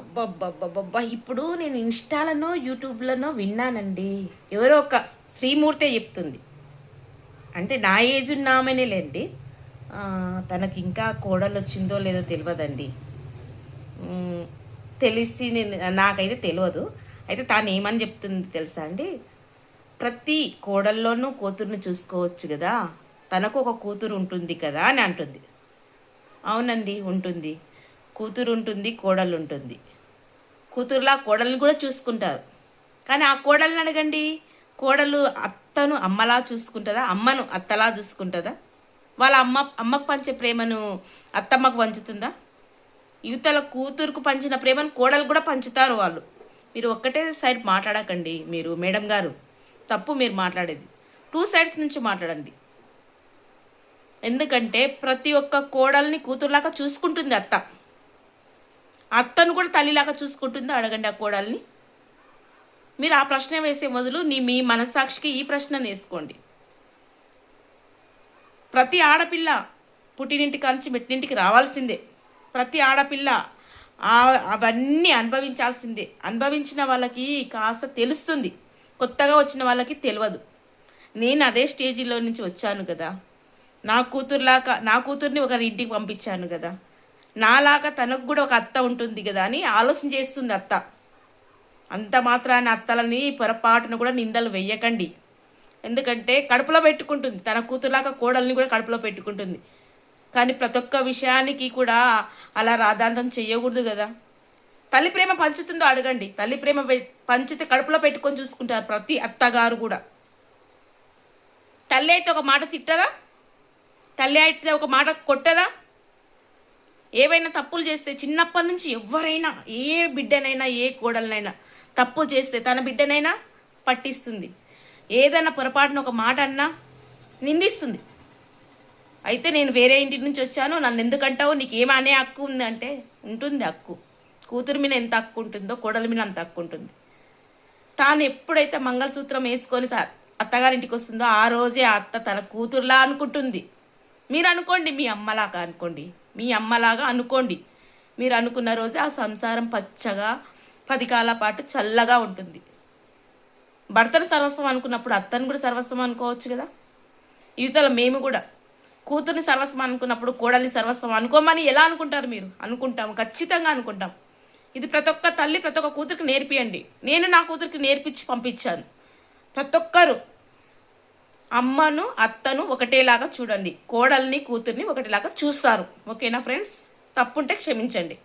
అబ్బబ్బబ్బబ్బబ్బా. ఇప్పుడు నేను ఇన్స్టాలనో యూట్యూబ్లనో విన్నానండి. ఎవరో ఒక శ్రీమూర్తే చెప్తుంది. అంటే నా ఏజ్ ఉన్నామనేలేండి తనకి ఇంకా కోడలు వచ్చిందో లేదో తెలియదండి తెలిసి నేను నాకైతే తెలియదు అయితే తాను ఏమని చెప్తుంది తెలుసా అండి? ప్రతి కోడల్లోనూ కూతుర్ని చూసుకోవచ్చు కదా. తనకు ఒక కూతురు ఉంటుంది కదా అని అంటుంది. అవునండి ఉంటుంది. కూతురు ఉంటుంది కోడలు ఉంటుంది కూతురులా కోడల్ని కూడా చూసుకుంటారు. కానీ ఆ కోడల్ని అడగండి కోడలు అత్తను అమ్మలా చూసుకుంటుందా అమ్మను అత్తలా చూసుకుంటుందా? వాళ్ళ అమ్మ అమ్మకు పంచే ప్రేమను అత్తమ్మకు పంచుతుందా? యువతల కూతురుకు పంచిన ప్రేమను కోడలు కూడా పంచుతారు వాళ్ళు. మీరు ఒక్కటే సైడ్ మాట్లాడకండి మీరు మేడం గారు. తప్పు మీరు మాట్లాడేది. టూ సైడ్స్ నుంచి మాట్లాడండి. ఎందుకంటే ప్రతి ఒక్క కోడల్ని కూతురులాగా చూసుకుంటుంది అత్త. అత్తను కూడా తల్లిలాగా చూసుకుంటుందో? అడగండి ఆ కోడల్ని. మీరు ఆ ప్రశ్న వేసే బదులు నీ మీ మనస్సాక్షికి ఈ ప్రశ్న వేసుకోండి. ప్రతి ఆడపిల్ల పుట్టినింటి కాంచి మెట్టినింటికి రావాల్సిందే. ప్రతి ఆడపిల్ల అవన్నీ అనుభవించాల్సిందే. అనుభవించిన వాళ్ళకి కాస్త తెలుస్తుంది. కొత్తగా వచ్చిన వాళ్ళకి తెలియదు. నేను అదే స్టేజీలో నుంచి వచ్చాను కదా. నా కూతురులాగా నా కూతుర్ని ఒకరి ఇంటికి పంపించాను కదా. నాలాగా తనకు కూడా ఒక అత్త ఉంటుంది కదా అని ఆలోచన చేస్తుంది అత్త. అంత మాత్రాన్ని అత్తలని పొరపాటును కూడా నిందలు వెయ్యకండి. ఎందుకంటే కడుపులో పెట్టుకుంటుంది. తన కూతురులాగా కోడల్ని కూడా కడుపులో పెట్టుకుంటుంది. కానీ ప్రతి ఒక్క విషయానికి కూడా అలా రాధాంతం చేయకూడదు కదా. తల్లి ప్రేమ పంచుతుందో అడగండి. తల్లి ప్రేమ పంచితే కడుపులో పెట్టుకొని చూసుకుంటారు ప్రతి అత్తగారు కూడా. తల్లి అయితే ఒక మాట తిట్టదా? తల్లి అయితే ఒక మాట కొట్టదా? ఏవైనా తప్పులు చేస్తే చిన్నప్పటి నుంచి ఎవరైనా ఏ బిడ్డనైనా ఏ కోడలనైనా తప్పు చేస్తే తన బిడ్డనైనా పట్టిస్తుంది. ఏదైనా పొరపాటున ఒక మాట అన్నా నిందిస్తుంది. అయితే నేను వేరే ఇంటి నుంచి వచ్చాను నన్ను ఎందుకంటావు? నీకు ఏమనే హక్కు ఉంది అంటే ఉంటుంది హక్కు. కూతురు మీద ఎంత హక్కు ఉంటుందో కోడలి మీద అంత హక్కు ఉంటుంది. తాను ఎప్పుడైతే మంగళసూత్రం వేసుకొని అత్తగారింటికి వస్తుందో ఆ రోజే ఆ అత్త తన కూతురులా అనుకుంటుంది. మీరు అనుకోండి మీ అమ్మలాగా అనుకోండి. మీ అమ్మలాగా అనుకోండి. మీరు అనుకున్న రోజే ఆ సంసారం పచ్చగా పది కాల పాటు చల్లగా ఉంటుంది. భర్తను సర్వస్వం అనుకున్నప్పుడు అత్తను కూడా సర్వస్వం అనుకోవచ్చు కదా? యువతల మేము కూడా. కూతుర్ని సర్వస్వం అనుకున్నప్పుడు కోడల్ని సర్వస్వం అనుకోమని ఎలా అనుకుంటారు మీరు? అనుకుంటాం ఖచ్చితంగా అనుకుంటాం. ఇది ప్రతి ఒక్క తల్లి ప్రతి ఒక్క కూతురికి నేర్పియండి. నేను నా కూతురికి నేర్పించి పంపించాను. ప్రతి ఒక్కరు అమ్మను అత్తను ఒకటేలాగా చూడండి. కోడల్ని కూతుర్ని ఒకటేలాగా చూస్తారు. ఓకేనా ఫ్రెండ్స్? తప్పుంటే క్షమించండి.